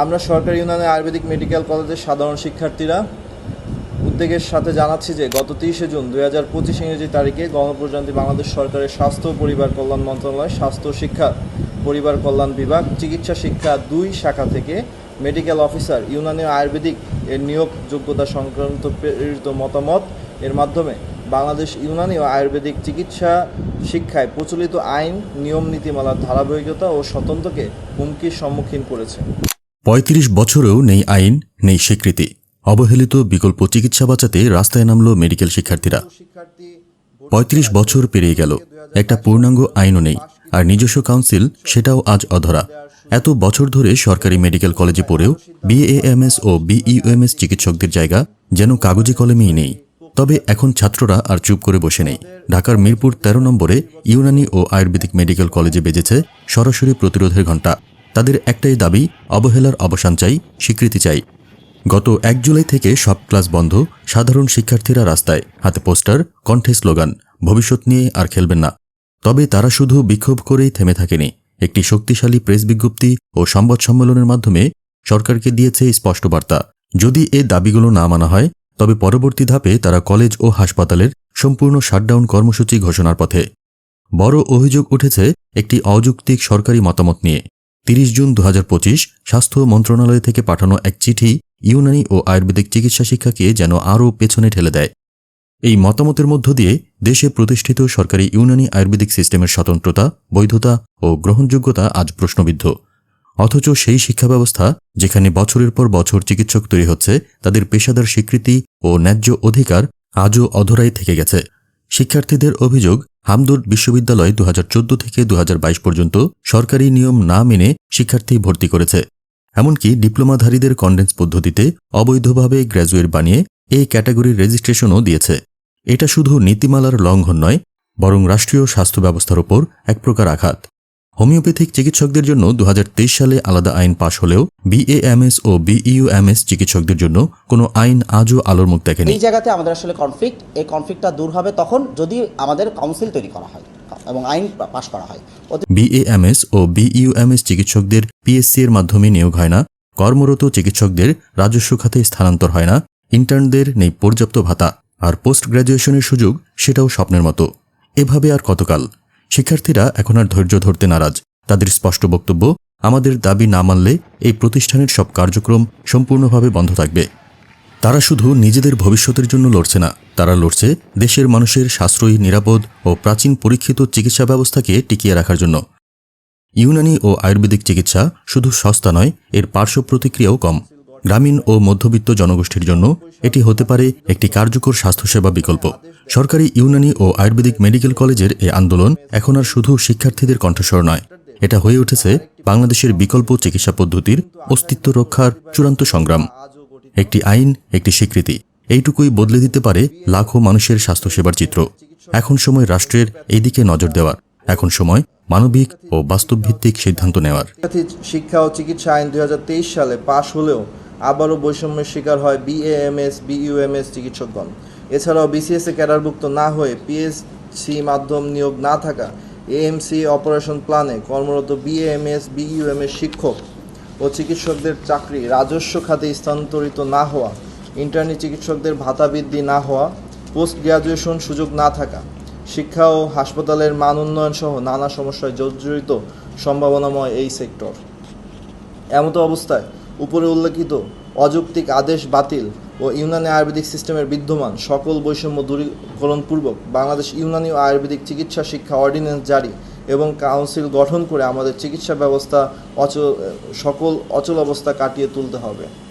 আমরা সরকারি ইউনানি আয়ুর্বেদিক মেডিকেল কলেজের সাধারণ শিক্ষার্থীরা উদ্বেগের সাথে জানাচ্ছি যে গত তিরিশে জুন দুই হাজার পঁচিশ ইংরেজি তারিখে গণপ্রজাতন্ত্রী বাংলাদেশ সরকারের স্বাস্থ্য পরিবার কল্যাণ মন্ত্রণালয়, স্বাস্থ্য শিক্ষা, পরিবার কল্যাণ বিভাগ, চিকিৎসা শিক্ষা দুই শাখা থেকে মেডিকেল অফিসার ইউনানি আয়ুর্বেদিক এর নিয়োগ যোগ্যতা সংক্রান্ত প্রেরিত মতামত এর মাধ্যমে বাংলাদেশ ইউনানি ও আয়ুর্বেদিক চিকিৎসা শিক্ষায় প্রচলিত আইন, নিয়ম নীতিমালার ধারাবাহিকতা ও স্বতন্ত্রকে হুমকির সম্মুখীন করেছে। পঁয়ত্রিশ বছরেও নেই আইন, নেই স্বীকৃতি। অবহেলিত বিকল্প চিকিৎসা বাঁচাতে রাস্তায় নামল মেডিকেল শিক্ষার্থীরা। শিক্ষার্থী পঁয়ত্রিশ বছর পেরিয়ে গেল। একটা পূর্ণাঙ্গ আইনও নেই। আর নিজস্ব কাউন্সিল, সেটাও আজ অধরা। এত বছর ধরে সরকারি মেডিকেল কলেজে পড়েও বিএএমএস ও বিইউএমএস চিকিৎসকদের জায়গা যেন কাগজে কলমেই নেই। তবে এখন ছাত্ররা আর চুপ করে বসে নেই। ঢাকার মিরপুর ১৩ নম্বরে ইউনানি ও আয়ুর্বেদিক মেডিকেল কলেজে বেজেছে সরাসরি প্রতিরোধের ঘণ্টা। তাদের একটাই দাবি, অবহেলার অবসান চাই, স্বীকৃতি চাই। গত এক জুলাই থেকে সব ক্লাস বন্ধ, সাধারণ শিক্ষার্থীরা রাস্তায়। হাতে পোস্টার, কণ্ঠে স্লোগান, ভবিষ্যৎ নিয়ে আর খেলবেন না। তবে তারা শুধু বিক্ষোভ করেই থেমে থাকেনি। একটি শক্তিশালী প্রেস বিজ্ঞপ্তি ও সংবাদ সম্মেলনের মাধ্যমে সরকারকে দিয়েছে স্পষ্ট বার্তা। যদি এ দাবিগুলো না মানা হয়, তবে পরবর্তী ধাপে তারা কলেজ ও হাসপাতালের সম্পূর্ণ শাটডাউন কর্মসূচি ঘোষণার পথে। বড় অভিযোগ উঠেছে একটি অযৌক্তিক সরকারি মতামত নিয়ে। তিরিশ জুন দু হাজার পঁচিশ স্বাস্থ্য মন্ত্রণালয় থেকে পাঠানো এক চিঠি ইউনানি ও আয়ুর্বেদিক চিকিৎসা শিক্ষাকে যেন আরও পেছনে ঠেলে দেয়। এই মতামতের মধ্য দিয়ে দেশে প্রতিষ্ঠিত সরকারি ইউনানি আয়ুর্বেদিক সিস্টেমের স্বতন্ত্রতা, বৈধতা ও গ্রহণযোগ্যতা আজ প্রশ্নবিদ্ধ। অথচ সেই শিক্ষা ব্যবস্থা যেখানে বছরের পর বছর চিকিৎসক তৈরি হচ্ছে, তাদের পেশাদার স্বীকৃতি ও ন্যায্য অধিকার আজও অধরাই থেকে গেছে। শিক্ষার্থীদের অভিযোগ হামদুর্দ বিশ্ববিদ্যালয় দু হাজার চোদ্দ থেকে দু হাজার বাইশ পর্যন্ত সরকারি নিয়ম না মেনে শিক্ষার্থী ভর্তি করেছে। এমনকি ডিপ্লোমাধারীদের কন্ডেন্স পদ্ধতিতে অবৈধভাবে গ্র্যাজুয়েট বানিয়ে এই ক্যাটাগরির রেজিস্ট্রেশনও দিয়েছে। এটা শুধু নীতিমালার লঙ্ঘন নয়, বরং রাষ্ট্রীয় স্বাস্থ্য ব্যবস্থার ওপর এক প্রকার আঘাত। হোমিওপ্যাথিক চিকিৎসকদের জন্য দু হাজার তেইশ সালে আলাদা আইন পাশ হলেও বিএএমএস ও বিইউএমএস চিকিৎসকদের জন্য কোনো আইন আজও আলোর মুখ দেখেনি। এই জায়গাতে আমাদের আসলে কনফ্লিক্ট এই কনফ্লিক্টটা দূর হবে তখন যদি আমাদের কাউন্সিল তৈরি করা হয় এবং আইন পাশ করা হয়। বিএএমএস ও বিইউএমএস চিকিৎসকদের পিএসসি এর মাধ্যমে নিয়োগ হয় না কর্মরত চিকিৎসকদের রাজস্ব খাতে স্থানান্তর হয় না ইন্টার্নদের নেই পর্যাপ্ত ভাতা আর পোস্ট গ্র্যাজুয়েশনের সুযোগ সেটাও স্বপ্নের মতো। এভাবে আর কতকাল? শিক্ষার্থীরা এখন আর ধৈর্য ধরতে নারাজ। তাদের স্পষ্ট বক্তব্য, আমাদের দাবি না মানলে এই প্রতিষ্ঠানের সব কার্যক্রম সম্পূর্ণভাবে বন্ধ থাকবে। তারা শুধু নিজেদের ভবিষ্যতের জন্য লড়ছে না, তারা লড়ছে দেশের মানুষের সাশ্রয়ী, নিরাপদ ও প্রাচীন পরীক্ষিত চিকিৎসা ব্যবস্থাকে টিকিয়ে রাখার জন্য। ইউনানি ও আয়ুর্বেদিক চিকিৎসা শুধু সস্তা নয়, এর পার্শ্ব প্রতিক্রিয়াও কম। গ্রামীণ ও মধ্যবিত্ত জনগোষ্ঠীর জন্য এটি হতে পারে একটি কার্যকর স্বাস্থ্যসেবা বিকল্প। সরকারি ইউনানি ও আয়ুর্বেদিক মেডিকেল কলেজের এই আন্দোলন এখন আর শুধু শিক্ষার্থীদের কণ্ঠস্বর নয়, এটা হয়ে উঠেছে বাংলাদেশের বিকল্প চিকিৎসা পদ্ধতির অস্তিত্ব রক্ষার চূড়ান্ত সংগ্রাম। একটি আইন, একটি স্বীকৃতি, এইটুকুই বদলে দিতে পারে লাখো মানুষের স্বাস্থ্যসেবার চিত্র। এখন সময় রাষ্ট্রের এই দিকে নজর দেওয়ার, এখন সময় মানবিক ও বাস্তবভিত্তিক সিদ্ধান্ত নেওয়ার। শিক্ষা ও চিকিৎসা আইন দুই হাজার তেইশ সালে পাশ হলেও আবারও বৈষম্যের শিকার হয় বিএএমএস বিইউএমএস চিকিৎসকগণ। এছাড়াও বিসিএস ক্যাডারভুক্ত না হয়ে পিএসসি মাধ্যম নিয়োগ না থাকা এএমসি অপারেশন প্ল্যানে কর্মরত বিএএমএস বিইউএমএস শিক্ষক ও চিকিৎসকদের চাকরি রাজস্ব খাতে স্থানান্তরিত না হওয়া, ইন্টার্নি চিকিৎসকদের ভাতা বৃদ্ধি না হওয়া পোস্ট গ্রাজুয়েশন সুযোগ না থাকা, শিক্ষা ও হাসপাতালের মান উন্নয়ন সহ নানা সমস্যায় জর্জরিত সম্ভাবনাময় এই সেক্টর। এমতো অবস্থায় উপরে উল্লেখিত অযৌক্তিক আদেশ বাতিল ও ইউনানি আয়ুর্বেদিক সিস্টেমের বিদ্যমান সকল বৈষম্য দূরীকরণপূর্বক বাংলাদেশ ইউনানি ও আয়ুর্বেদিক চিকিৎসা শিক্ষা অর্ডিন্যান্স জারি এবং কাউন্সিল গঠন করে আমাদের চিকিৎসা ব্যবস্থা অচল, সকল অচল অবস্থা কাটিয়ে তুলতে হবে।